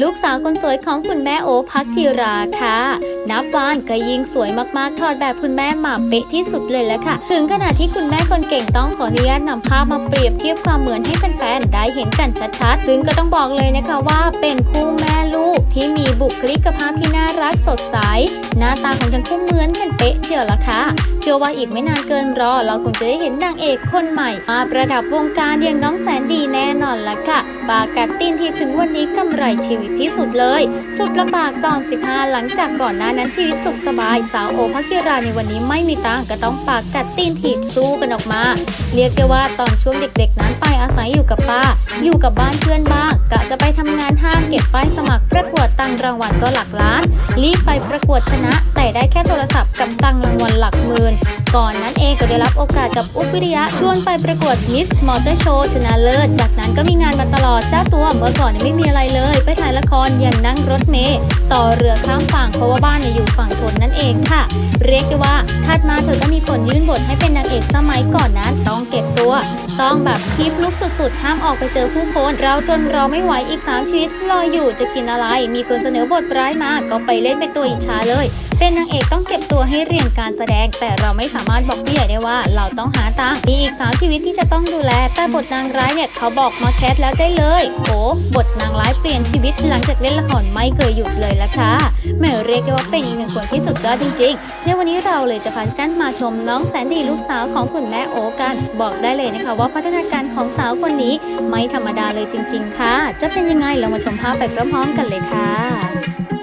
ลูกสาวคนสวยของคุณแม่โอพักจิราค่ะ นับวันก็ยิ่งสวยมากๆถอดแบบคุณแม่หมาเป๊ะที่สุดเลยแล้วค่ะ ถึงขนาดที่คุณแม่คนเก่งต้องขออนุญาตนำภาพมาเปรียบเทียบความเหมือนให้แฟนๆ ได้เห็นกันชัดๆ ซึ่งก็ต้องบอกเลยนะคะว่าเป็นคู่แม่ ที่มีบุคลิกภาพที่น่ารักสดใส หน้าตาของทั้งคู่เหมือนกันเป๊ะเชียวละค่ะ เชื่อว่าอีกไม่นานเกินรอ เราคงจะได้เห็นนางเอกคนใหม่ มาประดับวงการอย่างน้องแสนดีแน่นอนละค่ะบากัดตินทีถึงวันนี้กำไรชีวิตที่สุดเลย สุดลำบากก่อน 15 หลังจากก่อนหน้านั้นชีวิตสุขสบาย สาวโอภักกิราในวันนี้ไม่มีตังก็ต้องปากกัดตีนถีบสู้กันออกมา เรียกได้ว่าตอนช่วงเด็กๆ นั้นไปอาศัยอยู่กับป้า อยู่กับบ้านเพื่อนบ้าง กะจะไปทำงานห้างเก็บป้ายสมัครประกวดตังรางวัลก็หลักล้าน รีบไปประกวดชนะ แต่ได้แค่โทรศัพท์กับตังรางวัลหลักหมื่น ก่อนนั้นเองก็ได้รับโอกาสกับอุปวิริยะชวนไปประกวดมิสมอเตอร์โชว์ชนะเลิศ จากนั้นก็มีงานมาตลอดเจ้าตัวเมื่อก่อนไม่มีอะไรเลย ไปถ่ายละครยังนั่งรถเมล์ต่อเรือข้ามฝั่งเพราะว่าบ้านอยู่ฝั่งทนนั่นเองค่ะ เรียกได้ว่าถัดมาเธอก็มีคนยื่นบทให้เป็นนางเอกสมัยก่อนนั้นต้องเก็บตัว ต้องแบบคีบลุกสุดๆ ห้ามออกไปเจอผู้คนเราทนเราไม่ไหวอีก 3 ชีวิตรออยู่จะกินอะไร มีคนเสนอบทร้ายมาก็ไปเล่นเป็นตัวอิจฉาเลย เป็นนางเอกต้องเก็บตัวให้เรียนการแสดง แต่เราไม่สามารถบอกผู้ใหญ่ได้ว่า เราต้องหาตังมีอีก3ชีวิตที่จะต้องดูแล แต่บทนางร้ายเนี่ยเขาบอกมาแคสแล้วได้เลยโอ้บทนางร้ายเปลี่ยนชีวิตหลังจากเล่นละครไม่เคยหยุดเลยละค่ะแม่เรียกได้ว่าเป็นอีกหนึ่งคนที่สุดยอดจริงๆในวันนี้เราเลยจะพาท่านมาชมน้องแสนดีลูกสาวของคุณแม่โอกัน บอกได้เลยนะคะว่าว่าพัฒนาการของสาวคนนี้ไม่ธรรมดาเลยจริง ๆ ค่ะ จะเป็นยังไงเรามาชมภาพไปพร้อมๆกันเลยค่ะ